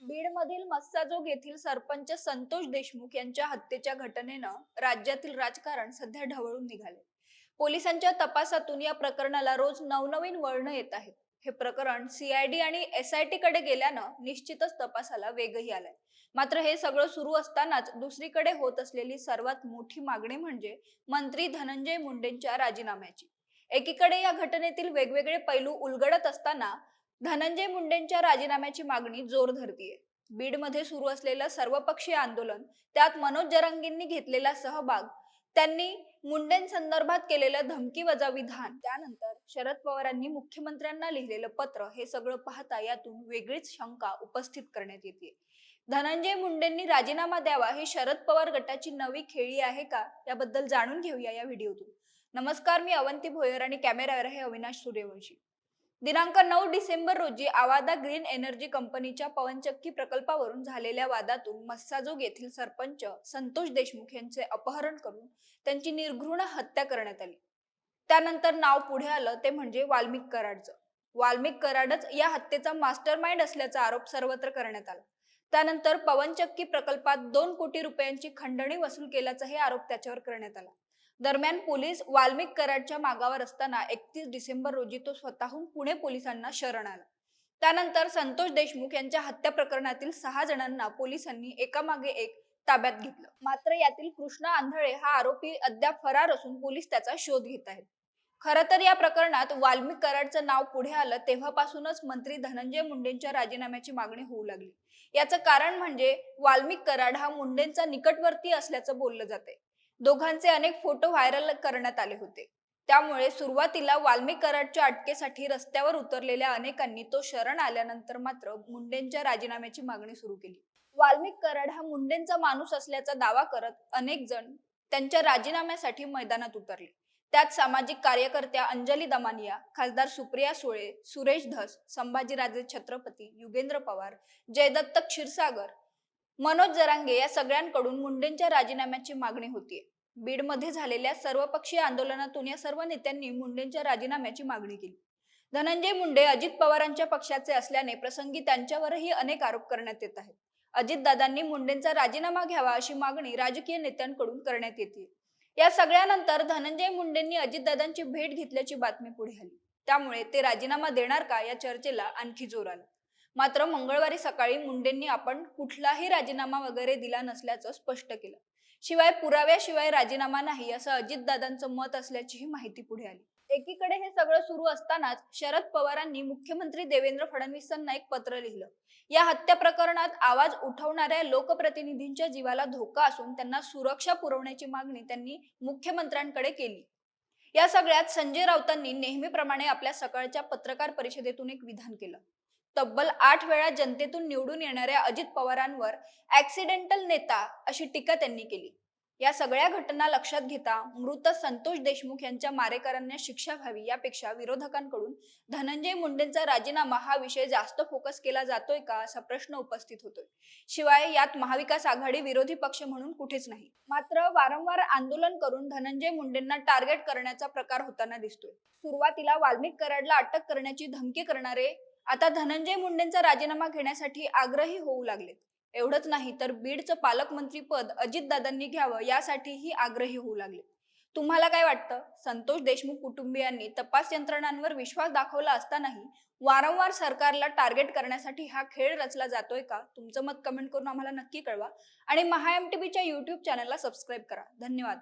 बीडमधील मस्साजोग येथील सरपंच संतोष देशमुख यांच्या हत्येच्या घटनेनं राज्यातील राजकारण सध्या ढवळून निघाले पोलिसांच्या तपासातून या प्रकरणाला रोज नवनवीन वळणं येत आहेत. हे प्रकरण सीआयडी आणि एसआयटी कडे गेल्यानं निश्चितच तपासाला वेगही आलाय. मात्र हे सगळं सुरू असतानाच दुसरीकडे होत असलेली सर्वात मोठी मागणी म्हणजे मंत्री धनंजय मुंडेंच्या राजीनाम्याची. एकीकडे या घटनेतील वेगवेगळे पैलू उलगडत असताना धनंजय मुंडेंच्या राजीनाम्याची मागणी जोर धरतीये. बीडमध्ये सुरू असलेलं सर्वपक्षीय आंदोलन त्यात मनोज जरांगींनी घेतलेला सहभाग त्यांनी मुंडेंसंदर्भात केलेलं धमकीवजा विधान त्यानंतर शरद पवारांनी मुख्यमंत्र्यांना लिहिलेलं पत्र हे सगळं पाहता यातून वेगळीच शंका उपस्थित करण्यात येते धनंजय मुंडेंनी राजीनामा द्यावा ही शरद पवार गटाची नवी खेळी आहे का याबद्दल जाणून घेऊया या व्हिडिओतून. नमस्कार मी अवंती भोयर आणि कॅमेरावर आहे अविनाश सूर्यवंशी. दिनांक नऊ डिसेंबर रोजी आवादा ग्रीन एनर्जी कंपनीच्या पवनचक्की प्रकल्पावरून झालेल्या वादातून मस्साजोग येथील सरपंच संतोष देशमुख यांचे अपहरण करून त्यांची निर्घृण हत्या करण्यात आली. त्यानंतर नाव पुढे आलं ते म्हणजे वाल्मिक कराडचं. वाल्मिक कराडच या हत्येचा मास्टर माइंड असल्याचा आरोप सर्वत्र करण्यात आला. त्यानंतर पवनचक्की प्रकल्पात दोन कोटी रुपयांची खंडणी वसूल केल्याचाही आरोप त्याच्यावर करण्यात आला. दरम्यान पोलीस वाल्मिक कराडच्या मागावर असताना एकतीस डिसेंबर रोजी तो स्वतःहून पुणे पोलिसांना शरण आला. त्यानंतर संतोष देशमुख यांच्या हत्या प्रकरणातील सहा जणांना पोलिसांनी एकामागे एक ताब्यात घेतलं. मात्र यातील कृष्णा आंधळे हा आरोपी अद्याप फरार असून पोलीस त्याचा शोध घेत आहेत. खरं तर या प्रकरणात वाल्मिक कराडचं नाव पुढे आलं तेव्हापासूनच मंत्री धनंजय मुंडेंच्या राजीनाम्याची मागणी होऊ लागली. याचं कारण म्हणजे वाल्मिक कराड हा मुंडेंचा निकटवर्ती असल्याचं बोललं जाते दोघांचे अनेक फोटो व्हायरल करण्यात आले होते. त्यामुळे सुरुवातीला वाल्मिक कराडच्या अटकेसाठी रस्त्यावर उतरलेल्या अनेकांनी तो शरण आल्यानंतर मात्र मुंडेंच्या राजीनाम्याची मागणी सुरू केली. वाल्मिक कराड हा मुंडेंचा माणूस असल्याचा दावा करत अनेक जण त्यांच्या राजीनाम्यासाठी मैदानात उतरले. त्यात सामाजिक कार्यकर्त्या अंजली दमानिया खासदार सुप्रिया सुळे सुरेश धस संभाजीराजे छत्रपती युगेंद्र पवार जयदत्त क्षीरसागर मनोज जरांगे या सगळ्यांकडून मुंडेंच्या राजीनाम्याची मागणी होतीये बीडमध्ये झालेल्या सर्वपक्षीय आंदोलनातून या सर्व नेत्यांनी मुंडेंच्या राजीनाम्याची मागणी केली. धनंजय मुंडे अजित पवारांच्या पक्षाचे असल्याने प्रसंगी त्यांच्यावरही अनेक आरोप करण्यात येत आहेत. अजितदादांनी मुंडेंचा राजीनामा घ्यावा अशी मागणी राजकीय नेत्यांकडून करण्यात येते. या सगळ्यानंतर धनंजय मुंडेंनी अजितदादांची भेट घेतल्याची बातमी पुढे आली. त्यामुळे ते राजीनामा देणार का या चर्चेला आणखी जोर आला. मात्र मंगळवारी सकाळी मुंडेंनी आपण कुठलाही राजीनामा वगैरे दिला नसल्याचं स्पष्ट केलं. शिवाय पुराव्याशिवाय राजीनामा नाही असं अजितदादांचं मत असल्याचीही माहिती पुढे आली. एकीकडे हे सगळं सुरू असतानाच शरद पवारांनी मुख्यमंत्री देवेंद्र फडणवीसांना एक पत्र लिहिलं. या हत्या प्रकरणात आवाज उठवणाऱ्या लोकप्रतिनिधींच्या जीवाला धोका असून त्यांना सुरक्षा पुरवण्याची मागणी त्यांनी मुख्यमंत्र्यांकडे केली. या सगळ्यात संजय राऊतांनी नेहमीप्रमाणे आपल्या सकाळच्या पत्रकार परिषदेतून एक विधान केलं. तब्बल आठ वेळा जनतेतून निवडून येणाऱ्या अजित पवारांवर ऍक्सिडेंटल नेता अशी टीका त्यांनी केली. या सगळ्या घटना लक्षात घेता मृत संतोष देशमुख यांच्या मारेकरांना शिक्षा व्हावी यापेक्षा विरोधकांकडून धनंजय मुंडेंचा राजीनामा हा विषय जास्त फोकस केला जातोय का असा प्रश्न उपस्थित होतोय. शिवाय यात महाविकास आघाडी विरोधी पक्ष म्हणून कुठेच नाही. मात्र वारंवार आंदोलन करून धनंजय मुंडेंना टार्गेट करण्याचा प्रकार होताना दिसतोय. सुरुवातीला वाल्मिक कराडला अटक करण्याची धमकी करणारे आता धनंजय मुंडेंचा राजीनामा घेण्यासाठी आग्रही होऊ लागलेत. एवढंच नाही तर बीडचं पालकमंत्री पद अजितदादांनी घ्यावं यासाठीही आग्रही होऊ लागले. तुम्हाला काय वाटतं? संतोष देशमुख कुटुंबियांनी तपास यंत्रणांवर विश्वास दाखवला असतानाही वारंवार सरकारला टार्गेट करण्यासाठी हा खेळ रचला जातोय का? तुमचं मत कमेंट करून आम्हाला नक्की कळवा. आणि महाएमटीबीच्या युट्यूब चॅनलला सबस्क्राईब करा. धन्यवाद.